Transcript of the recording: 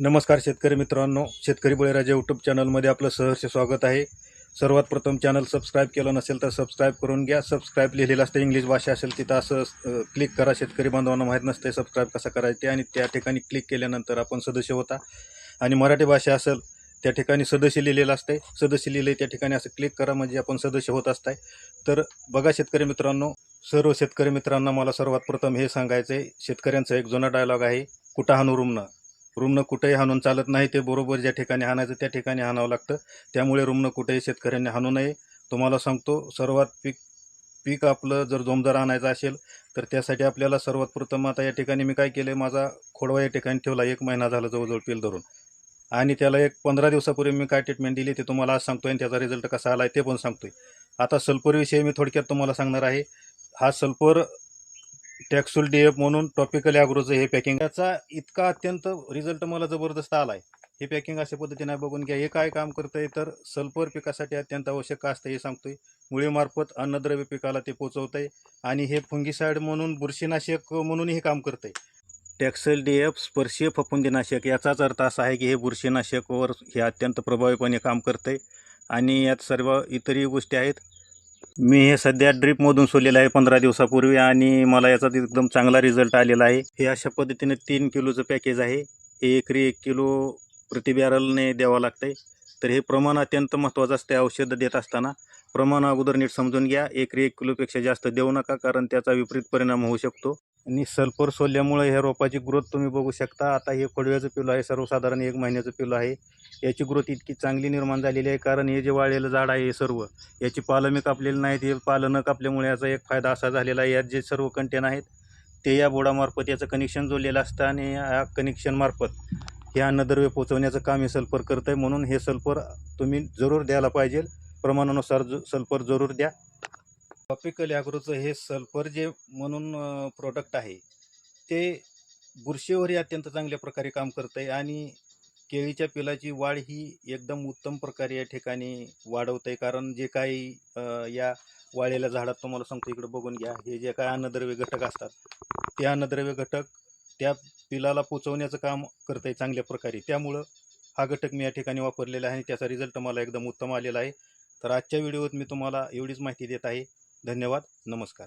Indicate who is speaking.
Speaker 1: नमस्कार शेतकरी मित्रांनो शेतकरी बळीराजा यूट्यूब चॅनलमध्ये आपलं सहर्ष स्वागत आहे. सर्वात प्रथम चॅनल सबस्क्राईब केलं नसेल तर सबस्क्राईब करून घ्या. सबस्क्राईब लिहिलेलं असतं इंग्लिश भाषा असेल तिथं असं क्लिक करा. शेतकरी बांधवांना माहीत नसते सबस्क्राईब कसं करायचे आणि त्या ठिकाणी क्लिक केल्यानंतर आपण सदस्य होता. आणि मराठी भाषा असेल त्या ठिकाणी सदस्य लिहिलेलं असतंय. सदस्य लिहिले त्या ठिकाणी असं क्लिक करा म्हणजे आपण सदस्य होत असताय. तर बघा शेतकरी मित्रांनो सर्व शेतकरी मित्रांना मला सर्वात प्रथम हे सांगायचं आहे शेतकऱ्यांचा एक जुना डायलॉग आहे कुठं रुग्ण कुठेही हाणून चालत नाही ते बरोबर ज्या ठिकाणी हाणायचं त्या ठिकाणी हाणावं लागतं. त्यामुळे रुग्ण कुठेही शेतकऱ्यांनी हाणू नये. तुम्हाला सांगतो सर्वात पीक पीक आपलं जर जोमदार आणायचं असेल तर त्यासाठी आपल्याला सर्वात प्रथम आता या ठिकाणी मी काय केलं आहे माझा खोडवा या ठिकाणी ठेवला एक महिना झाला जवळजवळ पील धरून. आणि त्याला एक पंधरा दिवसापूर्वी मी काय ट्रीटमेंट दिली ते तुम्हाला आज सांगतोय आणि त्याचा रिझल्ट कसा आला आहे ते पण सांगतोय. आता सल्फरविषयी मी थोडक्यात तुम्हाला सांगणार आहे. हा सल्फर टॅक्सुल डी एफ म्हणून टॉपिकल ॲग्रोचं हे पॅकिंग याचा इतका अत्यंत रिझल्ट मला जबरदस्त आला आहे हे पॅकिंग अशा पद्धतीने बघून घ्या. हे काय काम करतंय? तर सल्फर पिकासाठी अत्यंत आवश्यक का असतं हे सांगतोय. मुळीमार्फत अन्नद्रव्य पिकाला ते पोचवतंय. आणि हे फुंगीसाईड म्हणून बुरशीनाशक म्हणून हे काम करतंय. टॅक्सल डी एफ स्पर्शीय फफुंदीनाशक याचाच अर्थ असा आहे की हे बुरशीनाशकवर हे अत्यंत प्रभावीपणे काम करतंय. आणि यात सर्व इतरही गोष्टी आहेत. मी हे सध्या ड्रीपमधून सोडलेलं आहे पंधरा दिवसापूर्वी आणि मला याचा एकदम चांगला रिझल्ट आलेला आहे. हे अशा पद्धतीने तीन किलोचं पॅकेज आहे. हे एकरी एक किलो प्रति बॅरलने द्यावं लागतंय. तर हे प्रमाण अत्यंत महत्त्वाचं असते. औषधं देत असताना प्रमाण अगोदर नीट समजून घ्या. एकरी एक किलोपेक्षा जास्त देऊ नका कारण त्याचा विपरीत परिणाम होऊ शकतो. आणि सल्फर सोडल्यामुळे ह्या रोपाची ग्रोथ तुम्ही बघू शकता. आता हे फडव्याचं पिलं आहे. सर्वसाधारण एक महिन्याचं पिलं आहे. याची ग्रोथ इतकी चांगली निर्माण झालेली आहे कारण हे जे वाळलेलं झाड आहे हे सर्व याची पालं मी कापलेली नाहीत. हे पालं न कापल्यामुळे याचा एक फायदा असा झालेला आहे. यात जे सर्व कंटेन आहेत ते या बोर्डामार्फत याचं कनेक्शन जोडलेलं असतं आणि या कनेक्शनमार्फत हे अन्नद्रव्य पोचवण्याचं काम हे सल्फर करतं आहे म्हणून हे सल्फर तुम्ही जरूर द्यायला पाहिजे. प्रमाणानुसार ज सल्फर जरूर द्या. टॉपिकल ॲग्रोचं हे सल्फर जे म्हणून प्रोडक्ट आहे ते बुरशीवरही अत्यंत चांगल्या प्रकारे काम करतं आहे आणि केळीच्या पिलाची वाढ ही एकदम उत्तम प्रकारे या ठिकाणी वाढवत आहे कारण जे काही या वाळलेल्या झाडात तुम्हाला सांगतो इकडे बघून घ्या. हे जे काय अन्नद्रव्य घटक असतात ते अन्नद्रव्य घटक त्या पिलाला पोचवण्याचं काम करत आहे चांगल्या प्रकारे. त्यामुळं हा घटक मी या ठिकाणी वापरलेला आहे आणि त्याचा रिझल्ट मला एकदम उत्तम आलेला आहे. तर आजच्या व्हिडिओत मी तुम्हाला एवढीच माहिती देत आहे. धन्यवाद. नमस्कार.